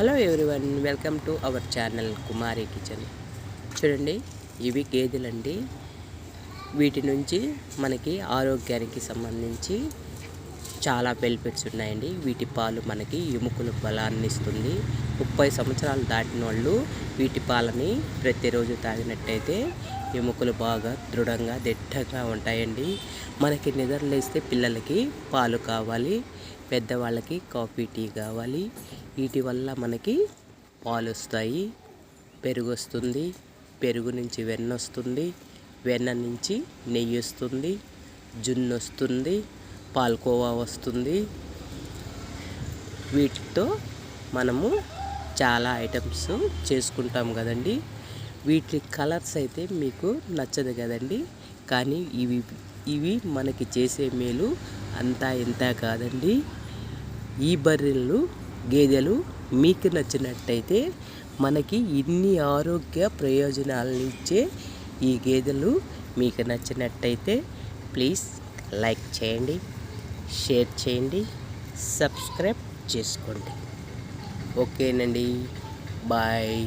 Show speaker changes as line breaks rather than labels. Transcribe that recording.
Hello everyone welcome to our channel Kumari kitchen. చూడండి ఇవి గేదెలండి. వీటి నుంచి మనకి ఆరోగ్యానికి సంబంధించి చాలా బెనిఫిట్స్ ఉన్నాయండి. వీటి పాలు మనకి ఎముకలు బలాన్ని ఇస్తుంది. ముప్పై సంవత్సరాలు దాటిన వాళ్ళు వీటి పాలని ప్రతిరోజు తాగినట్టయితే ఎముకలు బాగా దృఢంగా దిట్టంగా ఉంటాయండి. మనకి నిద్రలేస్తే పిల్లలకి పాలు కావాలి పెద్దవాళ్ళకి కాఫీ టీ కావాలి. వీటి వల్ల మనకి పాలు వస్తాయి పెరుగు వస్తుంది పెరుగు నుంచి వెన్న వస్తుంది వెన్న నుంచి నెయ్యి వస్తుంది జున్ను వస్తుంది పాల్కోవా వస్తుంది. వీటితో మనము చాలా ఐటమ్స్ చేసుకుంటాం కదండీ. వీటి కలర్స్ అయితే మీకు నచ్చదు కదండి. కానీ ఇవి ఇవి మనకి చేసే మేలు అంతా ఇంత కాదండి. ఈ బర్రెలు గేదెలు మీకు నచ్చినట్టయితే మనకి ఇన్ని ఆరోగ్య ప్రయోజనాలను ఇచ్చే ఈ గేదెలు మీకు నచ్చినట్టయితే ప్లీజ్ లైక్ చేయండి షేర్ చేయండి సబ్స్క్రైబ్ చేసుకోండి. ఓకేనండి. బాయ్.